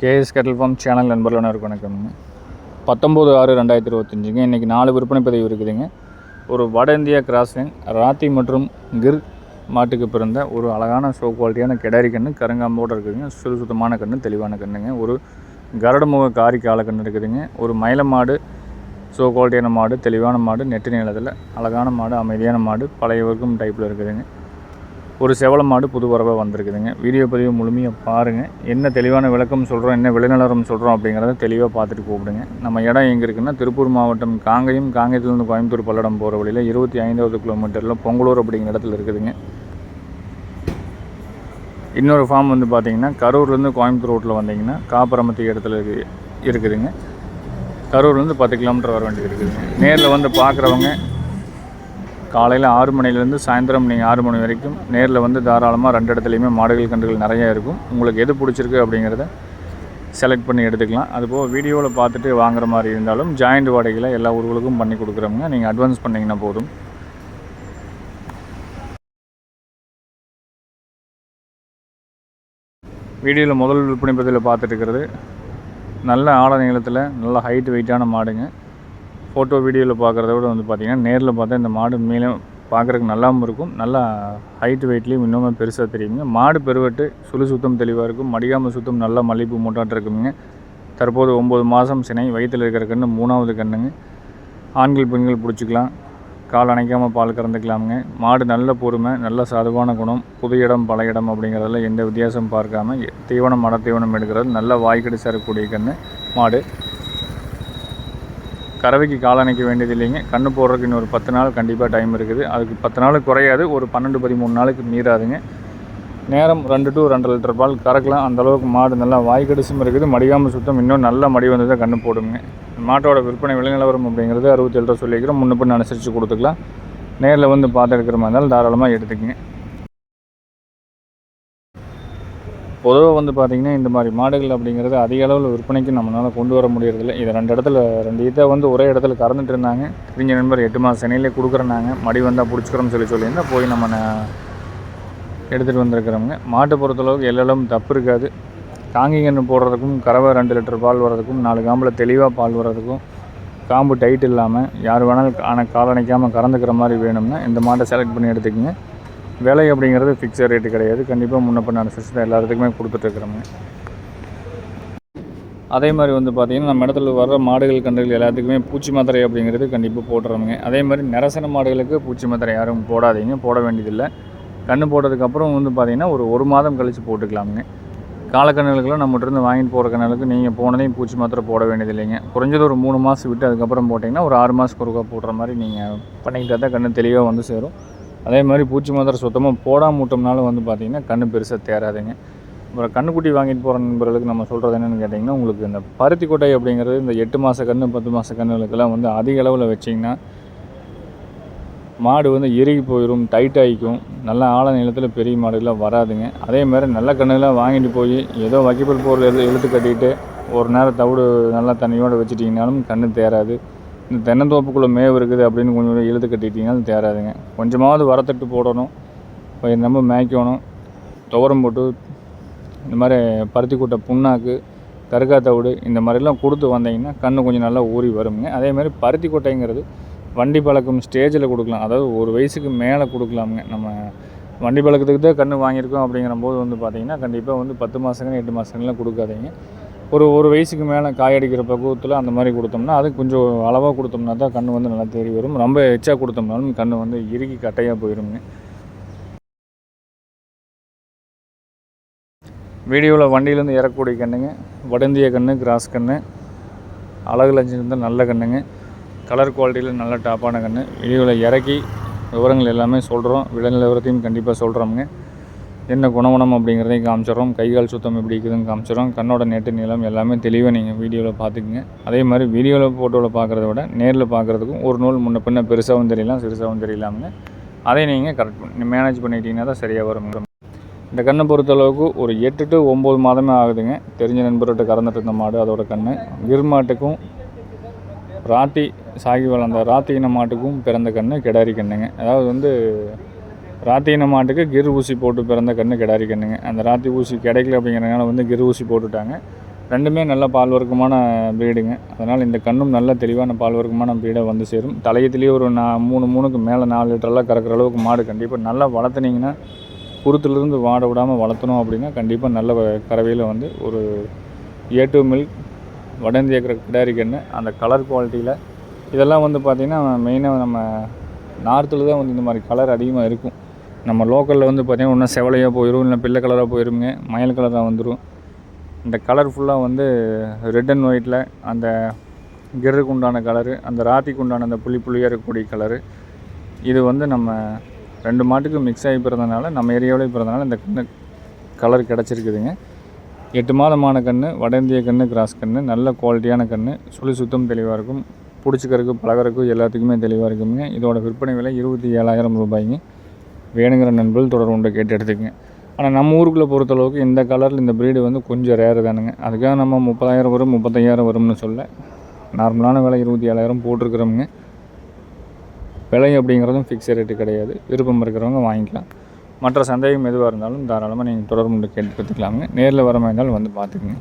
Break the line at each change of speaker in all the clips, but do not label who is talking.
KS kettle form channel நண்பர்கள் அனைவருக்கும் வணக்கம்ங்க பத்தொம்போது ஆறு ரெண்டாயிரத்தி இருபத்தஞ்சுங்க. இன்றைக்கி நாலு விற்பனை பதிவு இருக்குதுங்க. ஒரு வட இந்தியா கிராஸிங் ராத்தி மற்றும் கிர் மாட்டுக்கு பிறந்த ஒரு அழகான ஷோ குவாலிட்டியான கிடாரி கன்று கருங்காம்போடு இருக்குதுங்க. சுறுசுத்தமான கன்று தெளிவான கன்றுங்க ஒரு கரடுமுக காரி கால கன்று இருக்குதுங்க. ஒரு மயில மாடு ஷோ குவாலிட்டியான மாடு தெளிவான மாடு நெட்டு நீளத்தில் அழகான மாடு அமைதியான மாடு பழைய வர்க்கம் டைப்பில் இருக்குதுங்க. ஒரு செவல மாடு புது வரவை வந்திருக்குதுங்க. வீடியோ பதிவு முழுமையாக பாருங்கள் என்ன தெளிவான விளக்கம் சொல்கிறோம் என்ன விளைநிலவரம் சொல்கிறோம் அப்படிங்கிறத தெளிவாக பார்த்துட்டு கூப்பிடுங்க. நம்ம இடம் எங்கே இருக்குன்னா திருப்பூர் மாவட்டம் காங்கயம் காங்கயத்துலேருந்து கோயம்புத்தூர் பல்லடம் போகிற வழியில் இருபத்தி ஐந்தாவது கிலோமீட்டரில் பொங்கலூர் அப்படிங்கிற இடத்துல இருக்குதுங்க. இன்னொரு ஃபார்ம் வந்து பார்த்தீங்கன்னா கரூர்லேருந்து கோயம்புத்தூர் ரோட்டில் வந்தீங்கன்னா காப்பரமத்தி இடத்துல இருக்கு இருக்குதுங்க. கரூர்லேருந்து பத்து கிலோமீட்டர் வர வேண்டியது இருக்குதுங்க. நேரில் வந்து பார்க்குறவங்க காலையில் ஆறு மணிலேருந்து சாயந்தரம் நீங்கள் ஆறு மணி வரைக்கும் நேரில் வந்து தாராளமாக ரெண்டு இடத்துலையுமே மாடுகள் கன்றுகள் நிறையா இருக்கும். உங்களுக்கு எது பிடிச்சிருக்கு அப்படிங்கிறத செலக்ட் பண்ணி எடுத்துக்கலாம். அதுபோக வீடியோவில் பார்த்துட்டு வாங்குற மாதிரி இருந்தாலும் ஜாயிண்ட் வாடகையில் எல்லா ஊர்களுக்கும் பண்ணி கொடுக்குறவங்க நீங்கள் அட்வான்ஸ் பண்ணிங்கன்னா போதும். வீடியோவில் முதல் விற்பனை பதிவில் பார்த்துட்டு இருக்கிறது. நல்ல ஆழ நீளத்தில் நல்ல ஹைட் வெயிட்டான மாடுங்க. ஃபோட்டோ வீடியோவில் பார்க்குறத விட வந்து பார்த்திங்கன்னா நேரில் பார்த்தா இந்த மாடு மேலே பார்க்குறதுக்கு நல்லாவும் இருக்கும். நல்லா ஹைட் வெயிட்லேயும் இன்னுமே பெருசாக தெரியுங்க. மாடு பெருவெட்டு சுழு சுத்தம் தெளிவாக இருக்கும். மடியாமல் சுத்தம் நல்லா மல்லிப்பூ மூட்டாட்டு இருக்குங்க தற்போது ஒம்பது மாதம் சினை வயிற்றில் இருக்கிற கன்று மூணாவது கண்ணுங்க. ஆண்கள் பெண்கள் பிடிச்சிக்கலாம். கால் அணைக்காமல் பால் கறந்துக்கலாமுங்க. மாடு நல்ல பொறுமை நல்ல சாதுவான குணம். புது இடம் பல இடம் அப்படிங்கிறதுல எந்த வித்தியாசம் பார்க்காம தீவனம் மட தீவனம் எடுக்கிறது நல்ல வாய்க்கடி சேரக்கூடிய கன்று மாடு கறவைக்கு காலணைக்க வேண்டியது இல்லைங்க. கண்ணு போடுறதுக்கு இன்னொரு பத்து நாள் கண்டிப்பாக டைம் இருக்குது. அதுக்கு பத்து நாள் குறையாது. ஒரு பன்னெண்டு பதிமூணு நாளுக்கு மீறாதுங்க. நேரம் ரெண்டு டு ரெண்டு லிட்டர் பால் கறக்கலாம். அந்தளவுக்கு மாடு நல்லா வாய்க்கடிசும் இருக்குது. மடிகாமல் சுத்தம். இன்னும் நல்ல மடி வந்து தான் கண்ணு போடுங்க. மாட்டோட விற்பனை விலைநிலவரம் அப்படிங்கிறது அறுபத்தேழு ரூபா சொல்லிக்கிறோம் முன்ன அனுசரித்து கொடுத்துக்கலாம். நேரில் வந்து பார்த்து எடுக்கிற மாதிரி இருந்தாலும் தாராளமாக எடுத்துக்கங்க. பொதுவாக வந்து பார்த்திங்கன்னா இந்த மாதிரி மாடுகள் அப்படிங்கிறது அதிக அளவில் விற்பனைக்கு நம்மளால் கொண்டு வர முடியறதில்ல. இதை ரெண்டு இடத்துல ரெண்டு இதை வந்து ஒரே இடத்துல கறந்துட்டு இருந்தாங்க. தெரிஞ்ச நண்பர் எட்டு மாதம் சென்னையிலே கொடுக்குறேன்னாங்க. மடி வந்தால் பிடிச்சிக்கிறோம்னு சொல்லி சொல்லியிருந்தா போய் நம்ம எடுத்துகிட்டு வந்திருக்கிறவங்க. மாட்டை பொறுத்தளவுக்கு எல்லாம் தப்பு இருக்காது. தாங்கி கண்ணு போடுறதுக்கும் கறவை ரெண்டு லிட்டர் பால் வர்றதுக்கும் நாலு காம்பில் தெளிவாக பால் வர்றதுக்கும் காம்பு டைட் இல்லாமல் யார் வேணாலும் ஆனால் கால் அணைக்காமல் கறந்துக்கிற மாதிரி வேணும்னா இந்த மாட்டை செலக்ட் பண்ணி எடுத்துக்கங்க. விலை அப்படிங்கிறது ஃபிக்ஸட் ரேட்டு கிடையாது. கண்டிப்பாக முன்ன பண்ண அனுசரிச்சு தான் எல்லாத்துக்குமே கொடுத்துட்ருக்குறோங்க அதே மாதிரி வந்து பார்த்திங்கன்னா நம்ம இடத்துல வர்ற மாடுகள் கன்றுகள் எல்லாத்துக்குமே பூச்சி மாத்திரை அப்படிங்கிறது கண்டிப்பாக போட்டுறோமுங்க. அதே மாதிரி நிரசன மாடுகளுக்கு பூச்சி மாத்திரை யாரும் போடாதீங்க போட வேண்டியதில்லை. கன்று போட்டதுக்கப்புறம் வந்து பார்த்திங்கன்னா ஒரு ஒரு மாதம் கழித்து போட்டுக்கலாமுங்க. காலக்கண்ணுகளுக்கெல்லாம் நம்மகிட்ட இருந்து வாங்கிட்டு போகிற கணலுக்கு நீங்கள் போனதையும் பூச்சி மாத்திரை போட வேண்டியதில்லைங்க. குறைஞ்சது ஒரு மூணு மாதம் விட்டு அதுக்கப்புறம் போட்டிங்கன்னா ஒரு ஆறு மாதத்துக்கு ஒருக்கா போடுற மாதிரி நீங்கள் பண்ணிக்கிட்டா தான் கண்ணு தெளிவாக வந்து சேரும். அதே மாதிரி பூச்சி மாத்திரை சுத்தமாக போடாமல் விட்டோம்னாலும் வந்து பார்த்திங்கன்னா கன்று பெருசாக தேராதுங்க அப்புறம் கண்ணுக்குட்டி வாங்கிட்டு போகிற நண்பர்களுக்கு நம்ம சொல்கிறது என்னென்னு கேட்டிங்கன்னா உங்களுக்கு இந்த பருத்தி கொட்டை அப்படிங்கிறது இந்த எட்டு மாத கன்று பத்து மாத கன்றுகளுக்கெல்லாம் வந்து அதிக அளவில் வச்சிங்கன்னா மாடு வந்து இறுகி போயிடும் டைட் ஆகிக்கும் நல்ல ஆழ நிலத்தில் பெரிய மாடுகள்லாம் வராதுங்க. அதே மாதிரி நல்ல கண்ணுலாம் வாங்கிட்டு போய் ஏதோ வைக்கப்பல் பொருள் எழு இழுத்து கட்டிட்டு ஒரு நேரம் தவிடு நல்லா தண்ணியோடு வச்சுட்டிங்கனாலும் கண்ணு தேராது இந்த தென்னந்தோப்புக்குள்ளே மேவு இருக்குது அப்படின்னு கொஞ்சம் இழுத்து கட்டிட்டிங்கனாலும் தேராதுங்க. கொஞ்சமாவது வரத்தட்டு போடணும். நம்ம மேய்க்கணும். துவரம் போட்டு இந்த மாதிரி பருத்தி கூட்டை புண்ணாக்கு கருக்காத்தவிடு இந்த மாதிரிலாம் கொடுத்து வந்தீங்கன்னா கண்ணு கொஞ்சம் நல்லா ஊறி வருங்க. அதே மாதிரி பருத்தி கொட்டைங்கிறது வண்டி பழக்கம் ஸ்டேஜில் கொடுக்கலாம். அதாவது ஒரு வயசுக்கு மேலே கொடுக்கலாமுங்க. நம்ம வண்டி பழக்கத்துக்கு தான் கன்று வாங்கியிருக்கோம் அப்படிங்கிற போது வந்து பார்த்திங்கன்னா கண்டிப்பாக வந்து பத்து மாதங்கன்னு எட்டு மாதங்கள்லாம் கொடுக்காதீங்க. ஒரு ஒரு வயசுக்கு மேலே காயடிக்கிற பக்குவத்தில் அந்த மாதிரி கொடுத்தோம்னா அது கொஞ்சம் அளவாக கொடுத்தோம்னா தான் கன்று வந்து நல்லா தேறி வரும். ரொம்ப எச்சா கொடுத்தோம்னாலும் கன்று வந்து இறுகி கட்டையாக போயிருங்க. வீடியோவில் வண்டியிலேருந்து இறக்கக்கூடிய கண்ணுங்க வடந்திய கன்று கிராஸ் கன்று அழகு லஞ்சம் நல்ல கண்ணுங்க கலர் குவாலிட்டியில் நல்ல டாப்பான கன்று வீடியோவில் இறக்கி விவரங்கள் எல்லாமே சொல்கிறோம் விலை நிலவரத்தையும் கண்டிப்பாக சொல்கிறோமுங்க என்ன குணவனம் அப்படிங்கிறதையும் காமிச்சிடுறோம். கைகால் சுத்தம் எப்படி இருக்குதுன்னு காமிச்சிடறோம். கண்ணோட நெட்டு நீளம் எல்லாமே தெளிவாக நீங்கள் வீடியோவில் பார்த்துக்குங்க. அதே மாதிரி வீடியோவில் ஃபோட்டோவில் பார்க்குறத விட நேரில் பார்க்குறதுக்கும் ஒரு நூல் முன்ன பின்ன பெருசாகவும் தெரியலாம் சிறுசாகவும் தெரியலாமுங்க அதை நீங்கள் கரெக்ட் பண்ணி மேனேஜ் பண்ணிட்டீங்கன்னா தான் சரியாக வரும். இந்த கண்ணை பொறுத்தளவுக்கு ஒரு எட்டு டு ஒம்பது மாதமே ஆகுதுங்க. தெரிஞ்ச நண்பர்கிட்ட கறந்துட்டு இருந்த மாடு அதோட கன்று கிர்மாட்டுக்கும் ராத்தி சாகி வளர்ந்த ராத்தி இன மாட்டுக்கும் பிறந்த கன்று கிடாரி கண்ணுங்க. அதாவது வந்து ராத்தின மாட்டுக்கு கிர் ஊசி போட்டு பிறந்த கன்று கிடாரி கண்ணுங்க. அந்த ராத்தி ஊசி கிடைக்கல அப்படிங்கிறனால வந்து கிர் ஊசி போட்டுட்டாங்க. ரெண்டுமே நல்ல பால் வர்க்கமான ப்ரீடுங்க அதனால் இந்த கண்ணும் நல்ல தெளிவான பால் வர்க்கமான ப்ரீடாக வந்து சேரும். தலையத்துலேயே ஒரு நான் மூணு மூணுக்கு மேலே நாலு லிட்டரெல்லாம் கறக்கிற அளவுக்கு மாடு கண்டிப்பாக நல்லா வளர்த்துனீங்கன்னா குருத்துலேருந்து வாட விடாமல் வளர்த்தணும் அப்படின்னா கண்டிப்பாக நல்ல கறவையில் வந்து ஒரு ஏ டூ மில்க் வட இந்திய கிடாரி கன்று அந்த கலர் குவாலிட்டியில் இதெல்லாம் வந்து பார்த்திங்கன்னா மெயினாக நம்ம நார்த்தில் தான் வந்து இந்த மாதிரி கலர் அதிகமாக இருக்கும். நம்ம லோக்கலில் வந்து பார்த்திங்கன்னா ஒன்றும் செவலையாக போயிடும் இல்லை பிள்ளை கலராக போயிருங்க. மயில் கலராக வந்துடும் இந்த கலர் ஃபுல்லாக வந்து ரெட் அண்ட் ஒயிட்டில் அந்த கிரருக்கு உண்டான கலரு அந்த ராத்திக்கு உண்டான அந்த புள்ளி புள்ளியாக இருக்கக்கூடிய கலரு இது வந்து நம்ம ரெண்டு மாட்டுக்கு மிக்ஸ் ஆகி பிறந்தனால நம்ம ஏரியாவிலே பிறந்தனால இந்த கன்று கலர் கிடச்சிருக்குதுங்க. எட்டு மாதமான கன்று வட இந்திய கன்று கிராஸ் கன்று நல்ல குவாலிட்டியான கன்று சுழி சுத்தம் தெளிவாக இருக்கும். பிடிச்சிக்கிறதுக்கு பழகிறதுக்கும் எல்லாத்துக்குமே தெளிவாக இருக்குங்க. இதோட விற்பனை விலை இருபத்தி ஏழாயிரம் ரூபாய்ங்க. வேணுங்கிற நண்பர்கள் தொடர்பு உண்டு கேட்டு எடுத்துக்கங்க. ஆனால் நம்ம ஊருக்குள்ளே பொறுத்தளவுக்கு இந்த கலரில் இந்த ப்ரீடு வந்து கொஞ்சம் ரேரு தானுங்க. அதுக்காக நம்ம முப்பதாயிரம் வரும் முப்பத்தையாயிரம் வரும்னு சொல்ல நார்மலான விலை இருபத்தி ஏழாயிரம் போட்டிருக்கிறோமுங்க. விலை அப்படிங்கிறதும் ஃபிக்ஸ் ரேட்டு கிடையாது. விருப்பம் இருக்கிறவங்க வாங்கிக்கலாம். மற்ற சந்தேகம் எதுவாக இருந்தாலும் தாராளமாக நீங்கள் தொடர்பு கொண்டு கேட்டு கற்றுக்கலாமுங்க நேரில் வர மாதிரி இருந்தாலும் வந்து பார்த்துக்குங்க.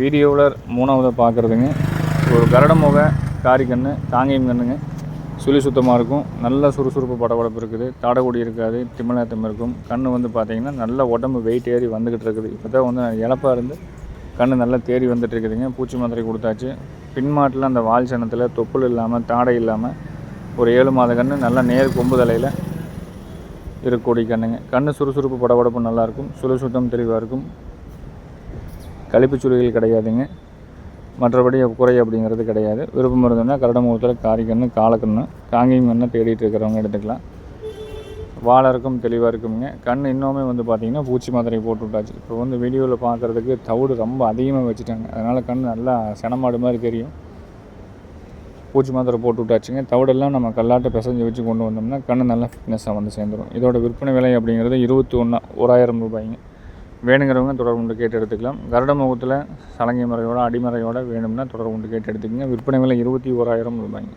வீடியோவில் மூணாவது பார்க்குறதுங்க. ஒரு கரடமுக காரிக்கண்ணு காங்கேயம் கண்ணுங்க. சுழி சுத்தமாக இருக்கும். நல்ல சுறுசுறுப்பு படபடப்பு இருக்குது. தாடகுடி இருக்காது. திம்மலாத்தம் இருக்கும். கண் வந்து பார்த்திங்கன்னா நல்ல உடம்பு வெயிட் ஏறி வந்துக்கிட்டு இருக்குது. இப்போ தான் வந்து இழப்பாக இருந்து கண் நல்லா தேறி வந்துட்டு இருக்குதுங்க. பூச்சி மாத்திரை கொடுத்தாச்சு. பின்மாட்டில் அந்த வால் சனத்தில் தொப்புள் இல்லாமல் தாடை இல்லாமல் ஒரு ஏழு மாத கன்று நல்லா நேர் கொம்பு தலையில் இருக்கக்கூடிய கண்ணுங்க. கண் சுறுசுறுப்பு படபடப்பு நல்லாயிருக்கும் சுழி சுத்தம் தெளிவாக இருக்கும். கழிப்பு சுருகள் கிடையாதுங்க. மற்றபடி குறை அப்படிங்கிறது கிடையாது. விருப்பம் இருந்ததுன்னா கரடமுகத்தில் காரிக்கண்ணு காலக்கண்ணு காங்கேயம் கண்ணை தேடிட்டு இருக்கிறவங்க எடுத்துக்கலாம். வாழை தெளிவாக இருக்குங்க கண் இன்னுமே வந்து பார்த்திங்கன்னா பூச்சி மாத்திரை போட்டு விட்டாச்சு. இப்போ வந்து வீடியோவில் பார்க்குறதுக்கு தவிடு ரொம்ப அதிகமாக வச்சுட்டாங்க. அதனால் கண் நல்லா செனமாடு மாதிரி தெரியும். பூச்சி மாத்திரை போட்டு விட்டாச்சுங்க. தவிடெல்லாம் நம்ம கல்லாட்டை பிசைஞ்சு வச்சு கொண்டு வந்தோம்னா கண் நல்லா ஃபிட்னஸாக வந்து சேர்ந்துடும் இதோட விற்பனை விலை அப்படிங்கிறது இருபத்தி ஒன்றா ஓராயிரம் ரூபாய்ங்க. வேணுங்கிறவங்க தொடர்பு கொண்டு கேட்டு எடுத்துக்கலாம். கருட முகத்தில் சலங்கை முறையோட அடிமறையோட வேணும்னா தொடர்பு கொண்டு கேட்டு எடுத்துக்கங்க. விற்பனை விலை இருபத்தி ஓராயிரம் ரூபாய்ங்க.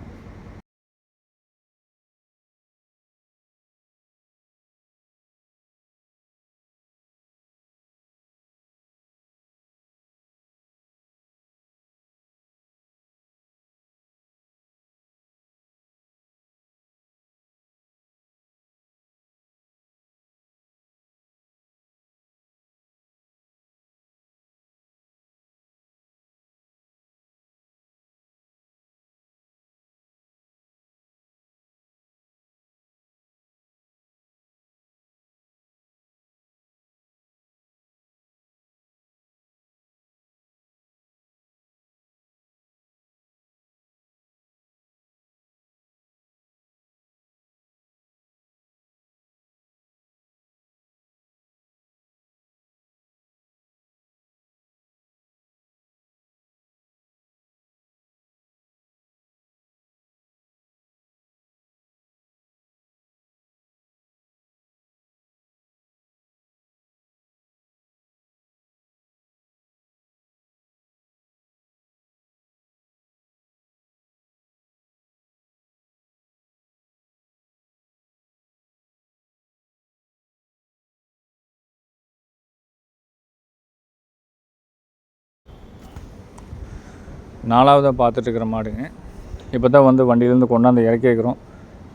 நாலாவதாக பார்த்துட்ருக்குற மாடுங்க. இப்போ தான் வந்து வண்டியிலேருந்து கொண்டாந்து இறக்கி வைக்கிறோம்.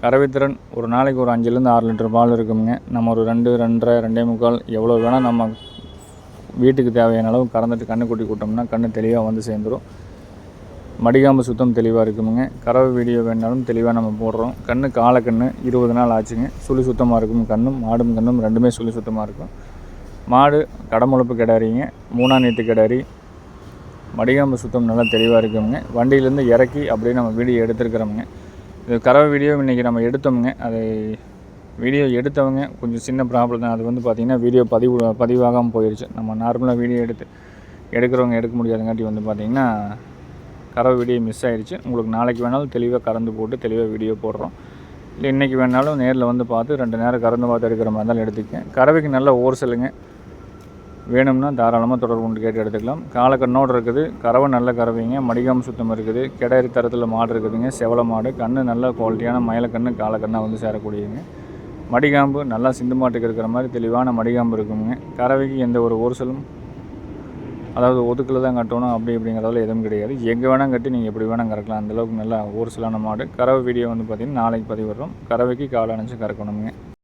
கறவைத்திறன் ஒரு நாளைக்கு ஒரு அஞ்சுலேருந்து ஆறு லிட்டர் பால் இருக்குங்க. நம்ம ஒரு ரெண்டு ரெண்டரை ரெண்டே முக்கால் எவ்வளோ வேணால் நம்ம வீட்டுக்கு தேவையான அளவு கறந்துட்டு கண்ணு கூட்டி கூட்டோம்னா கண்ணு தெளிவாக வந்து சேர்ந்துடும் மடிகாம்பு சுத்தம் தெளிவாக இருக்குமுங்க. கறவை வீடியோ வேணாலும் தெளிவாக நம்ம போடுறோம். கண்ணு காலக்கண்ணு இருபது நாள் ஆச்சுங்க. சுழி சுத்தமாக இருக்கும் கண்ணும் மாடும் கண்ணும் ரெண்டுமே சுழி சுத்தமாக இருக்கும். மாடு கடமுழப்பு கிடாரிங்க. மூணாம் நேற்று கிடாரி. மடிகாம்பு சுத்தம் நல்லா தெளிவாக இருக்குங்க வண்டியிலேருந்து இறக்கி அப்படியே நம்ம வீடியோ எடுத்துருக்குறோமுங்க. இது கறவை வீடியோ இன்றைக்கி நம்ம எடுத்தோமுங்க. அதை வீடியோ எடுத்தவங்க கொஞ்சம் சின்ன ப்ராப்ளம் தான். அது வந்து பார்த்திங்கன்னா வீடியோ பதிவு பதிவாகாமல் போயிடுச்சு நம்ம நார்மலாக வீடியோ எடுத்து எடுக்கிறவங்க எடுக்க முடியாதங்காட்டி வந்து பார்த்திங்கன்னா கறவை வீடியோ மிஸ் ஆயிடுச்சு உங்களுக்கு நாளைக்கு வேணாலும் தெளிவாக கறந்து போட்டு தெளிவாக வீடியோ போடுறோம். இல்லை இன்றைக்கி வேணாலும் நேரில் வந்து பார்த்து ரெண்டு நேரம் கறந்து பார்த்து எடுக்கிற மாதிரி இருந்தாலும் எடுத்துக்கேன் கறவைக்கு நல்லா ஓர் செல்லுங்க. வேணும்னா தாராளமாக தொடர்பு கொண்டு கேட்டு எடுத்துக்கலாம். காலக்கண்ணோடு இருக்குது. கறவை நல்ல கறவைங்க. மடிகாம் சுத்தம் இருக்குது. கிடாரி தரத்தில் மாடு இருக்குதுங்க. செவல மாடு. கண்ணு நல்ல குவாலிட்டியான மயிலக்கண்ணு காலக்கண்ணாக வந்து சேரக்கூடியதுங்க. மடிகாம்பு நல்லா சிந்து மாட்டுக்கு இருக்கிற மாதிரி தெளிவான மடிகாம்பு இருக்குங்க. கறவைக்கு எந்த ஒரு ஊர்சலும் அதாவது ஒதுக்கில் தான் கட்டணும் அப்படி அப்படிங்கிறதால எதுவும் கிடையாது. எங்கே வேணால் கட்டி நீங்கள் எப்படி வேணால் கறக்கலாம். அந்தளவுக்கு நல்லா ஊர்சலான மாடு. கறவை வீடியோ வந்து பார்த்திங்கன்னா நாளைக்கு பதிவிடுறோம். கறவைக்கு காலை அணைச்சு கறக்கணுங்க.